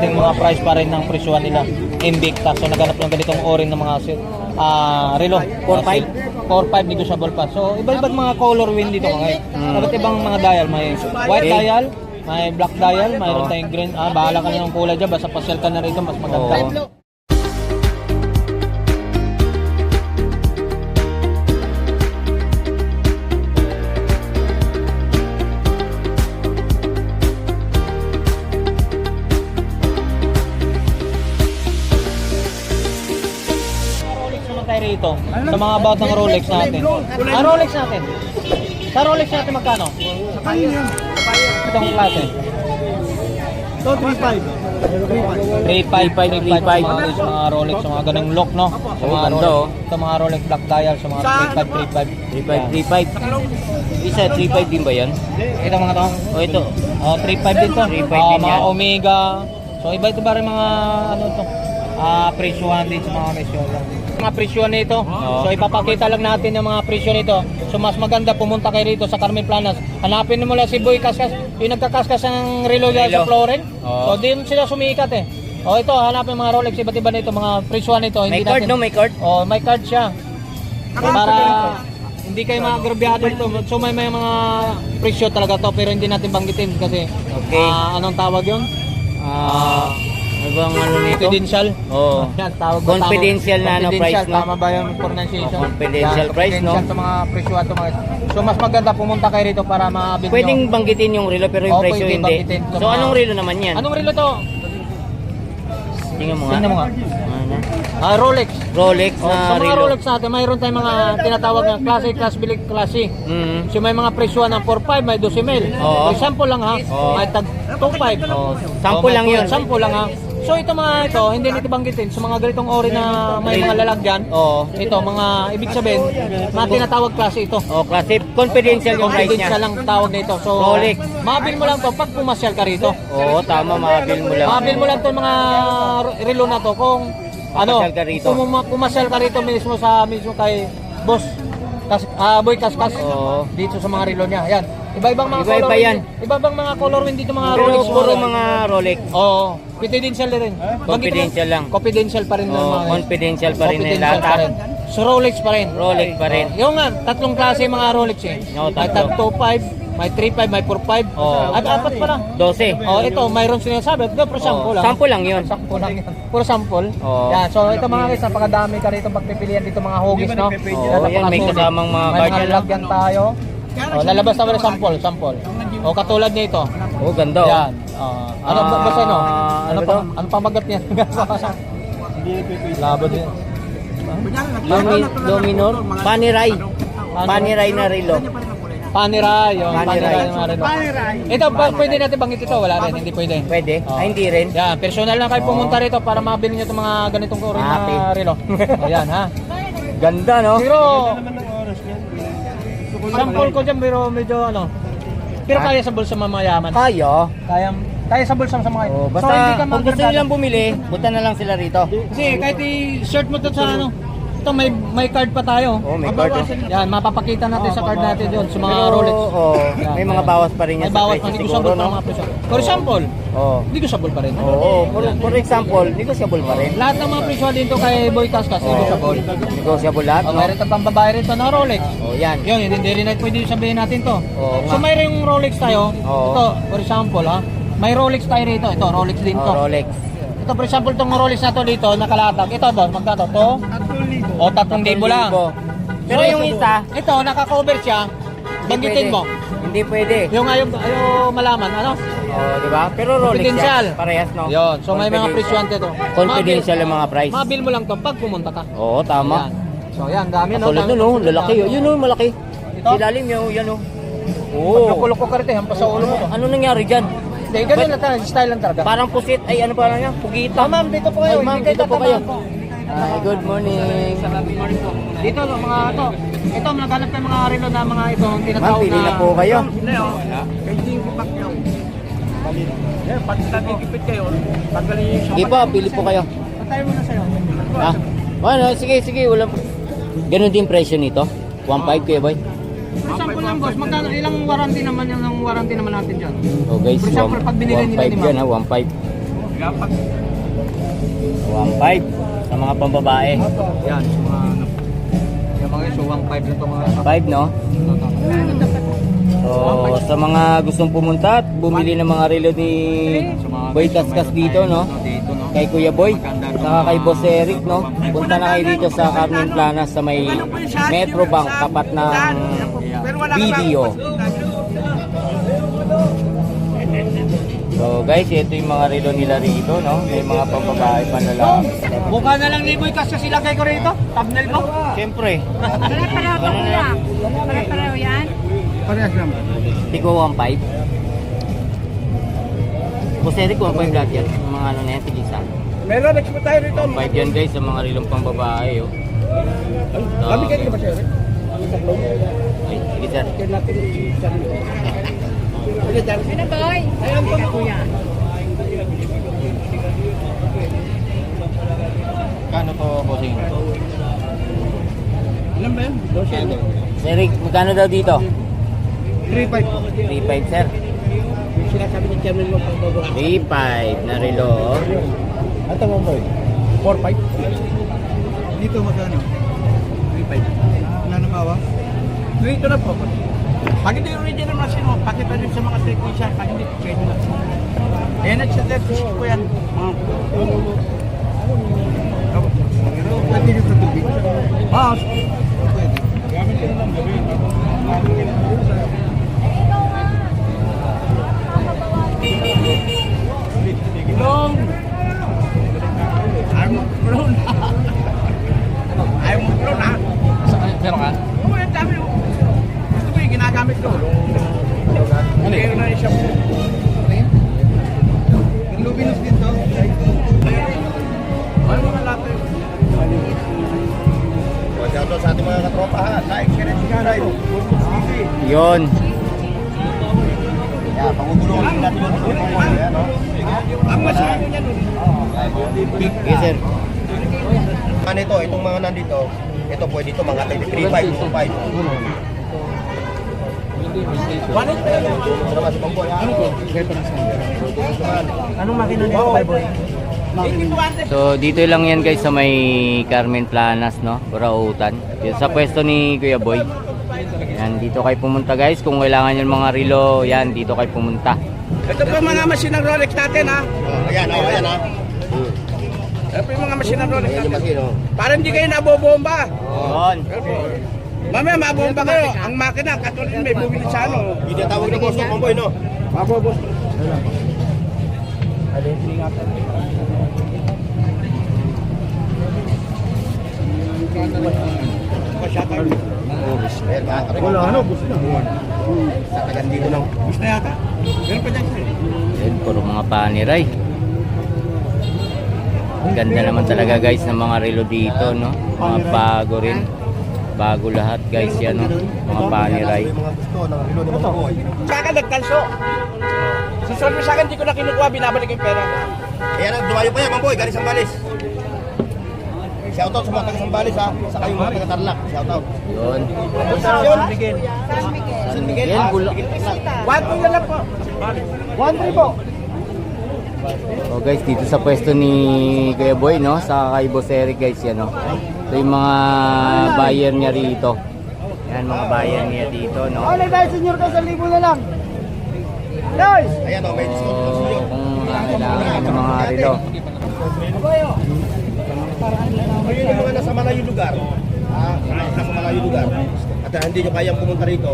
Yung mga price pa rin ng presyuhan nila Invicta. So naghanap ng ganitong orin ng mga set ah relo. 4-5? 4-5 negotiable pa. So iba-ibang mga color win dito mga Mm. Iba't ibang mga dial. May white Okay. dial, may black dial, mayroon Oo. tayong green. Ah, bahala ka na ng kulay dyan. Basta pasyal ka na rito, mas maganda. Oo. Sa mga about ng Rolex natin. Ah, Rolex natin. Sa Rolex natin magkano? Itong klase. Ito, 3.5. 3.5, 3.5, 3.5. Mga sa mga Rolex, sa mga ganung lock, no? Sa mga ganda, Rolex, oh. sa mga Rolex black dial, sa mga 3.5, 3.5. 3535. Isa 35 din ba yan? Ito mga to. O ito. Oh, 3.5 din to. 3.5 Ah, mga. Omega. So iba ito ba rin mga ano to? Ah, presyuhan din sa mga presyo. Mga presyo nito. So ipapakita lang natin yung mga presyo nito. So mas maganda pumunta kayo rito sa Carmen Planas. Hanapin mo lang si Boy Kaskas, yung nagkakaskas ng relo dyan sa. Oo. So din sila sumikat eh. Oh, ito hanapin mga Rolex iba't iba nito, mga presyuhan nito. May card no, may card. Oh, may card siya. Para hindi kayo maagrabyado ito. So may, may mga presyo talaga to pero hindi natin banggitin kasi Okay. ah, anong tawag yun? Ah, ano bang ano nito? Confidential. Oo. Yan, tawag ba? Confidential na ano, price, no? Tama ba yung pronunciation? Oh, confidential price, no? Confidential sa mga presyo at mga So mas maganda pumunta kayo rito para ma-build nyo. Pwedeng banggitin yung relo pero yung Oo, presyo pwede hindi. banggitin. So, mga- anong relo naman yan? Anong relo to? Tingnan mo nga. Tingnan mo nga. Ano? Ah, Rolex. Rolex Oh, na sa mga relo. Rolex natin, mayroon tayong mga tinatawag na klase, class B, class C. Mm. So may mga presyo ng 4.5, may 12 mil. Oo. For example lang ha, Oo. may tag 2.5. Oo. Sample lang yun. Sample lang ha. So ito mga ito, hindi nito banggitin. Sa mga ganitong ori na may mga lalagyan, Oo. ito mga ibig sabihin, mga tinatawag klase ito. Oh, klase confidential yung price Confidential niya. lang tawag nito. So, Rolex. mabil mo lang to pag pumasyal ka rito. Oo, tama, mabil mo lang. Mabil mo lang to mga relo na to kung ano, Pumasyal ka rito. kung puma- pumasyal ka rito mismo sa mismo kay boss Kas, ah, boy Kaskas Oo. dito sa mga relo niya. Yan. Iba-ibang mga Iba-iba color yan. Iba-ibang mga color win dito mga Rolex. puro mga Rolex. Oo. Confidential na rin. Confidential lang. Confidential pa rin ng Oh, mga confidential pa rin pa lahat. rin. So Rolex pa rin. Rolex pa rin. Oh, yung nga, tatlong klase mga Rolex eh. Oo, may tatlo. tag 25, may 35, may 45. Oo. At apat pala. 12. Oh, ito, mayroon sinasabi. Ito, pero sample Oh, lang. sample lang yun. Sample lang. Puro sample. Oo. Yan, so ito mga guys, napakadami ka rito pagpipilian dito mga hugis, no? Oo, yan, may kasamang mga May card mga yan, no? lalagyan tayo. Oh, lalabas na rin sample, sample. O katulad nito. Oh, ganda oh. Yan. Oh, ano Ah, ba basta no? Ano Ano ba pa ano pamagat niya? Labo din. Lumi, Luminor, Paniray. Paniray na relo. Paniray, yung Paniray. paniray mga relo. Ito, pa- pwede natin banggit ito, wala rin, hindi pwede. Pwede? Oo. Ay, hindi rin. Yan, personal lang kayo pumunta rito para mabili niyo itong mga ganitong uri na relo. Ayan, ha. Ganda, no? Pero, sample ko dyan, pero medyo ano, pero kaya sa bulsa mamayaman. Kaya. Kaya, kaya sa bulsa sa mga Oh, So, basta hindi ka kung gusto nilang bumili, punta na lang sila rito. Kasi kahit i-shirt mo to sa ano, ito may may card pa tayo. Oh, may card, oh. Yan, mapapakita natin sa card natin yun sa mga Pero, Rolex. oh, Yan, may mga bawas pa rin yan May bawas presyo pa, siguro, negotiable pa no? mga presyo. For example, Oh. negotiable pa rin. Oo, for, for example, negotiable pa rin. Lahat ng mga presyo dito kay Boy Cascas, negotiable. Negotiable lahat, Oh, no? mayroon tayong pambabae rin to na Rolex. Oh, yan. Yun, hindi, rin pwede sabihin natin to. Oo so nga. mayroon yung Rolex tayo. Oo. Ito, for example ha. May Rolex tayo rito. Ito, Rolex din to. Oh, Rolex. Ito, for example, itong Rolex na to dito, nakalatag. Ito, to, magkano to? O, 3,000 lang. Pero So, yung isa, Ito, naka-cover siya. Banggitin mo. Hindi pwede. Yung ayaw, ayaw malaman, ano? Oh, di ba? Pero Rolex Confidential. yan. Parehas, no? Yun, so may mga Confidential. presyante to. Confidential yung mga price. Mabil mo lang to pag pumunta ka. Oo, tama. Yan. So yan, dami no. Dami. nun, oh, lalaki. oh. Yun, oh, malaki. Ito? Silalim yun, yan, oh. Oo. Oo. Kulok ko karite, hampas sa ulo mo to. Ano nangyari dyan? Hindi, ganun lang talaga, style lang talaga. Parang pusit. Ay, ano pa lang yan? Pugita. Ah, ma'am, dito po kayo. Ay, ma'am, Hindi dito po kayo. Ay, good morning. Dito, no, mga to. Ito, naghanap kayo mga relo na mga ito, Ma'am, pili na po kayo. Pag natigipit kayo, tanggalin yung Sige po, pili po kayo. Patayo mo na sa'yo. Ha? Ano, sige, sige. Wala po. Ganun din presyo nito. 1.5 kuya boy. For example lang, boss, magkano, ilang warranty naman yung ang warranty naman natin dyan? Oh guys, For example, pag binili nila ni 1.5 yan ha, 1.5. Gapak. 1.5 sa mga pambabae. Yan, sa mga ano. Yung mga iso, 1.5 na ito mga 5 no? So, sa mga gustong pumunta at bumili ng mga relo ni mga Boy Kaskas meron dito, tayo no? Dito, no? Kay Kuya Boy, saka kay Boss Eric, no? Punta na kayo dito sa Carmen Planas sa may Metro Bank, tapat ng video. So guys, ito yung mga relo nila rito, no? May mga pambabae, panlalaki. Mukha na lang ni Boy Kas kasi lagay ko rito. Thumbnail mo. Siyempre, Pare-pareho to kuya. Pare-pareho yan. Parehas lang. Tigo 1.5. Boss Eric, 1.5 lahat yan. Yung mga ano na yan, tigisa. Meron, expert tayo rito. 1.5 yan guys, sa mga rilong pambabae, oh. Kami kayo ba siya? ay, sige sir. Ano boy? Ayan po kuya. Kano to, bossing? Ilan ba yan? 12. Sir Rick, magkano daw dito? 3.5 po. 3.5 sir. Yung sinasabi ni Chairman mo pang bago. 3.5 na relo. Ito mo boy. 4.5. Dito magkano? 3.5. Wala na bawa? Dito na po. Pag hindi original machine mo, pakita rin sa mga technician. Pag hindi, pwede na. Eh, nagsa 36 po yan. Pwede nyo sa tubig? Ah, pwede. Gamit ko lang gabi. Yun. Yeah, pangugulungan natin yung? Ang masabi niya nun. Yes sir. Ano ito, itong mga nandito, ito pwede ito mga 3.5, 2.5. Wanit pa yun. Ito naman si Pamboy, ha? Anong makina niya, oh, boy? So dito lang yan guys sa may Carmen Planas no, Burautan. Dito sa pwesto ni Kuya Boy. Yan, dito kayo pumunta guys. Kung kailangan yung mga relo, yan, dito kayo pumunta. Ito po yung mga machine ng Rolex natin ha. Oh, ayan, oh, ayan, ha? Ito po yung mga machine ng Rolex natin. oh. Para hindi kayo nabobomba. Yun. Mamaya mabomba kayo. Ang makina, katulad may bumili sa ano. Yung tinatawag na boss, no, Pamboy, no? Mabobos. Ayan, mga katropa. Wala ano, gusto na. Tatagan dito ng... Gusto na yata. Ganun pa dyan sir. Yan, puro mga paniray. Ganda naman talaga guys ng mga relo dito, no? Mga bago rin. Bago lahat guys yan, no? Mga paniray. Mga gusto ng relo ni Pamboy. Sa akin nagkalso. Si Solve sa akin, di ko na kinukuha, binabalik yung pera. Ayan, dumayo pa yan, Pamboy, galing Sambales. Shoutout sa mga taga Sambales, ha? Saka yung mga taga Tarlac. Shoutout. Yun. Miguel. San Miguel. Yan, ah, bula- Miguel. One two na lang po. One three po. So guys, dito sa pwesto ni Kuya Boy, no? Sa kay Boss Eric guys, yan, no? Ito yung mga buyer niya rito. Yan, mga buyer niya dito, no? Ano tayo, senyor ka sa libo na lang. Guys! Ayan, oh, may discount kung kailangan ng mga relo. Kung yun yung mga nasa malayo lugar, ah, nasa malayo lugar, at ah, hindi nyo kayang pumunta rito,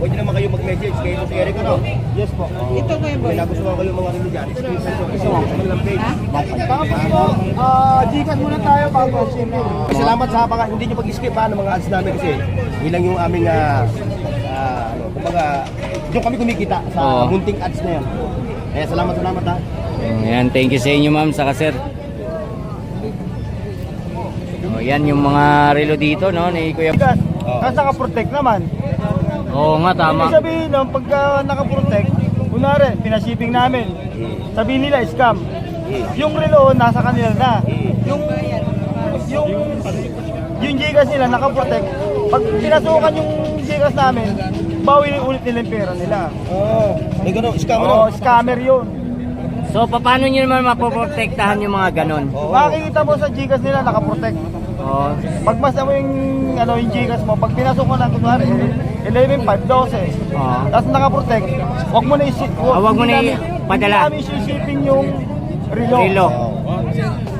pwede naman kayo mag-message kay Boss Eric, ano? Yes po. Ito kayo Kung nagustuhan kayo mga relo dyan, screenshot nyo kasi sa kanilang page. Tapos po, ah, Gcash muna tayo bago siyempre. Salamat sa pag hindi nyo pag-skip ha, ng mga ads namin kasi ilang yung aming, ah, ah, ano, kumbaga, doon kami kumikita sa Oo. munting ads na yan. Kaya salamat, salamat ha. Yan, thank you sa inyo ma'am, saka sir. Oh, yan yung mga relo dito, no? Ni Kuya. Kasi naka-protect naman. Oo nga, tama. Ibig sabihin lang, pagka naka-protect, kunwari, pinashipping namin, sabihin nila scam. Yung relo, nasa kanila na. Yung, yung, yung Gcash nila, naka-protect. Pag pinasukan yung Gcash namin, bawi ulit nila yung pera nila. Oo. May gano'n, scam Oo, ano? scammer yun. So, paano nyo naman mapoprotektahan yung mga ganon? Oo. Makikita mo sa Gcash nila nakaprotect. Oh, Pag mas mo yung, ano, yung Gcash mo, pag pinasok mo na, kunwari, 11.5, 12. oh. Tapos nakaprotect, huwag mo na isi... Ah, wag mo na i- padala. Hindi namin sisipin yung relo. Relo.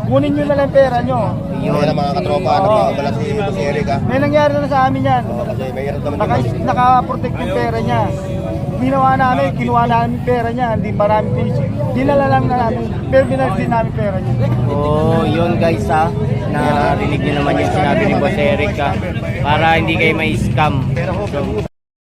Kunin nyo na lang yung pera nyo. Yun ang mga katropa, Oo. nagkakabalas si Boss Eric ha. May nangyari na sa amin yan. Oo, kasi may hirap naman Naka, yung nakaprotect yung pera niya. Ginawa namin, kinuha namin pera niya. Hindi marami pinisip. Dinala lang na namin. Pero binalik namin yung pera niya. Oh, yun guys ha. Narinig nyo naman yung sinabi ni Boss Eric ha. Para hindi kayo may scam. So,